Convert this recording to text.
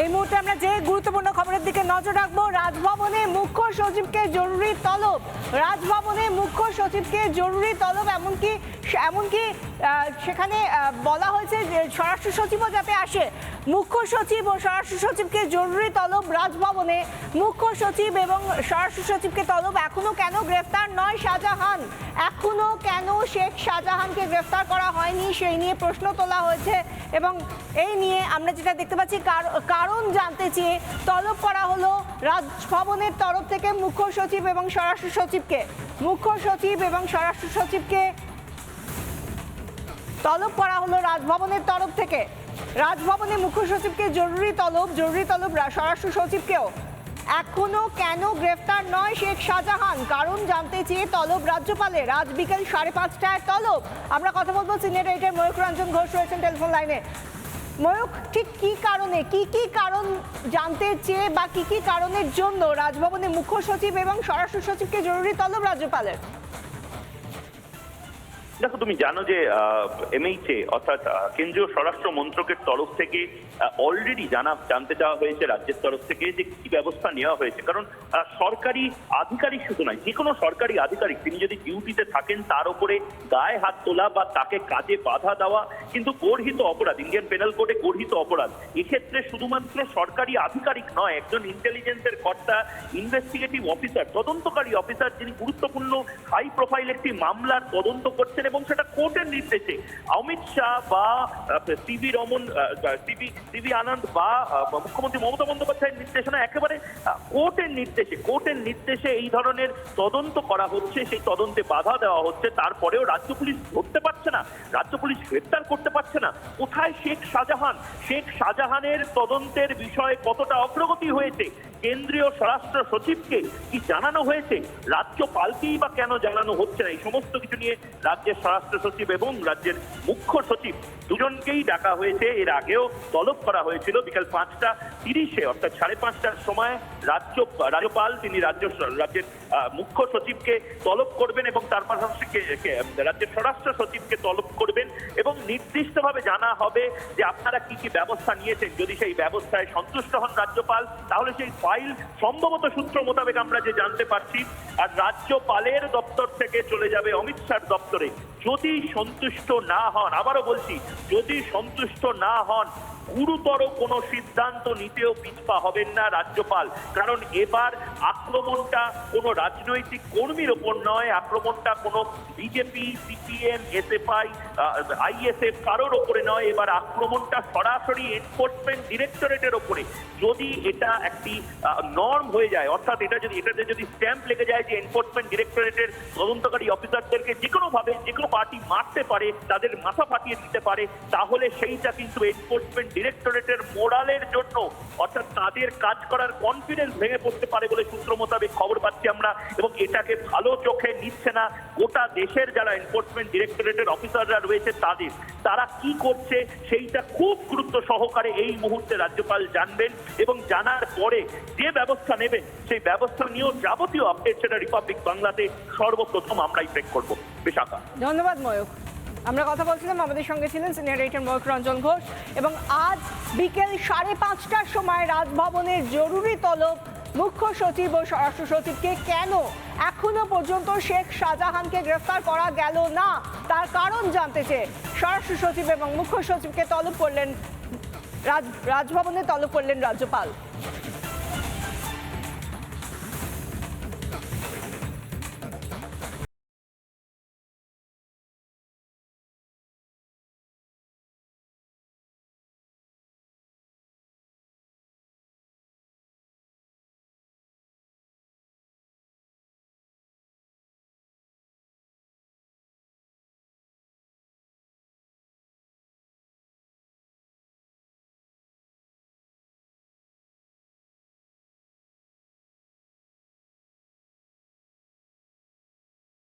এই মুহূর্তে আমরা যে গুরুত্বপূর্ণ খবরের দিকে নজর রাখব, রাজভবনে মুখ্য সচিবকে জরুরি তলব। রাজভবনে মুখ্য সচিবকে জরুরি তলব, এমনকি এমনকি সেখানে বলা হয়েছে যে স্বরাষ্ট্র সচিবও যাতে আসে। মুখ্য সচিব ও স্বরাষ্ট্র সচিবকে জরুরি তলব রাজভবনে। মুখ্য সচিব এবং স্বরাষ্ট্র সচিবকে তলব এখনও কেন গ্রেফতার নয় শাহজাহান? এখনও কেন শেখ শাহজাহানকে গ্রেফতার করা হয়নি? সেই নিয়ে প্রশ্ন তোলা হয়েছে। এবং এই নিয়ে আমরা যেটা দেখতে পাচ্ছি, কার- কারণ জানতে চেয়ে তলব করা হলো রাজভবনের তরফ থেকে মুখ্য সচিব এবং স্বরাষ্ট্র সচিবকে। মুখ্য সচিব এবং স্বরাষ্ট্র সচিবকে তলব করা হলো রাজভবনের তরফ থেকে। রাজভবনে মুখ্য সচিবকে জরুরি তলব জরুরি তলব স্বরাষ্ট্র সচিবকেও। এখনও কেন গ্রেফতার নয় শেখ শাহজাহান? কারণ জানতে চেয়ে তলব রাজ্যপালের আজ বিকেল সাড়ে পাঁচটায় তলব। আমরা কথা বলব সিনিয়র এডিটর ময়ূক রঞ্জন ঘোষ রয়েছেন টেলিফোন লাইনে। ময়ূক ঠিক কি কারণে, কি কি কারণ জানতে চেয়ে বা কি কি কারণের জন্য রাজভবনে মুখ্য সচিব এবং স্বরাষ্ট্র সচিবকে জরুরি তলব রাজ্যপালের? দেখো, তুমি জানো যে এমএইচএ অর্থাৎ কেন্দ্রীয় স্বরাষ্ট্র মন্ত্রকের তরফ থেকে অলরেডি জানা, জানতে চাওয়া হয়েছে রাজ্যের তরফ থেকে যে কি ব্যবস্থা নেওয়া হয়েছে। কারণ সরকারি আধিকারিক শুধু নয় যে কোনো সরকারি আধিকারিক, তিনি যদি ডিউটিতে থাকেন, তার উপরে গায়ে হাত তোলা বা তাকে কাজে বাধা দেওয়া, কিন্তু গর্হিত অপরাধ ইন্ডিয়ান পেনাল কোডে গর্হিত অপরাধ, এক্ষেত্রে শুধুমাত্র সরকারি আধিকারিক নয়, একজন ইন্টেলিজেন্সের কর্তা ইনভেস্টিগেটিভ অফিসার তদন্তকারী অফিসার যিনি গুরুত্বপূর্ণ হাই প্রোফাইল একটি মামলার তদন্ত করছেন এবং সেটা কোর্টের নির্দেশে। অমিত শাহ বা CV Raman CV CV Anand বা মুখ্যমন্ত্রী মমতা বন্দ্যোপাধ্যায়ের নির্দেশনা একেবারে কোর্টের নির্দেশে কোর্টের নির্দেশে এই ধরনের তদন্ত করা হচ্ছে, সেই তদন্তে বাধা দেওয়া হচ্ছে, তারপরেও রাজ্য পুলিশ ধরতে পারছে না, রাজ্য পুলিশ গ্রেপ্তার করতে পারছে না। কোথায় শেখ শাহজাহান? শেখ শাহজাহানের তদন্তের বিষয়ে কতটা অগ্রগতি হয়েছে? কেন্দ্রীয় স্বরাষ্ট্র সচিবকে কি জানানো হয়েছে? রাজ্যপালকেই বা কেন জানানো হচ্ছে না? এই সমস্ত কিছু নিয়ে রাজ্যের স্বরাষ্ট্র সচিব এবং রাজ্যের মুখ্য সচিব দুজনকেই ডাকা হয়েছে। এর আগেও তলব করা হয়েছিল বিকাল পাঁচটা তিরিশে, অর্থাৎ সাড়ে পাঁচটার সময় রাজ্য, রাজ্যপাল, তিনি রাজ্য রাজ্যের মুখ্য সচিবকে তলব করবেন এবং তার পাশাপাশি রাজ্যের স্বরাষ্ট্র সচিবকে তলব করবেন এবং নির্দিষ্টভাবে জানা হবে যে আপনারা কি কি ব্যবস্থা নিয়েছেন। যদি সেই ব্যবস্থায় সন্তুষ্ট হন রাজ্যপাল, তাহলে সেই ফাইল সম্ভবত সূত্র মোতাবেক আমরা যে জানতে পারছি, আর রাজ্যপালের দপ্তর থেকে চলে যাবে অমিত শাহর দপ্তরে। যদি সন্তুষ্ট না হন, আবারও বলছি, যদি সন্তুষ্ট না হন গুরুতর কোনো সিদ্ধান্ত নিতেও পিছপা হবেন না রাজ্যপাল। কারণ এবার আক্রমণটা কোনো রাজনৈতিক কর্মীর ওপর নয়, আক্রমণটা কোনো বিজেপি, সিপিএম, এসএফআই আইএসএফ কারোর ওপরে নয়। এবার আক্রমণটা সরাসরি এনফোর্সমেন্ট ডিরেক্টরেটের ওপরে। যদি এটা একটি নর্ম হয়ে যায়, অর্থাৎ এটা যদি, এটাতে যদি স্ট্যাম্প লেগে যায় যে এনফোর্সমেন্ট ডিরেক্টরেটের তদন্তকারী অফিসারদেরকে যে কোনো ভাবে যে কোনো পার্টি মারতে পারে, তাদের মাথা ফাটিয়ে দিতে পারে, তাহলে সেইটা কিন্তু এনফোর্সমেন্ট ডিরেক্টরেটের মোরালের জন্য, অর্থাৎ তাদের কাজ করার কনফিডেন্স ভেঙে পড়তে পারে বলে সূত্র মোতাবেক খবর পাচ্ছি আমরা, এবং এটাকে ভালো চোখে নিচ্ছে না গোটা দেশের যারা এনফোর্সমেন্ট ডিরেক্টরেটের অফিসাররা রয়েছে তাদের। তারা কি করছে সেইটা খুব গুরুত্ব সহকারে এই মুহূর্তে রাজ্যপাল জানবেন এবং জানার পরে যে ব্যবস্থা নেবেন, সেই ব্যবস্থা নিয়েও যাবতীয় আপডেট সেটা রিপাবলিক বাংলাতে সর্বপ্রথম আমরাই ব্রেক করব। বিশাখা ধন্যবাদ ময়ূক আমরা কথা বলছিলাম, আমাদের সঙ্গে ছিলেন সিনিয়র এডিটর ময়ূক রঞ্জন ঘোষ এবং আজ বিকেল সাড়ে পাঁচটার সময় রাজভবনের জরুরি তলব মুখ্য সচিব ও স্বরাষ্ট্র সচিবকে কেন এখনও পর্যন্ত শেখ শাহজাহানকে গ্রেফতার করা গেল না? তার কারণ জানতে চেয়ে স্বরাষ্ট্র সচিব এবং মুখ্য সচিবকে তলব করলেন রাজ রাজভবনে তলব করলেন রাজ্যপাল।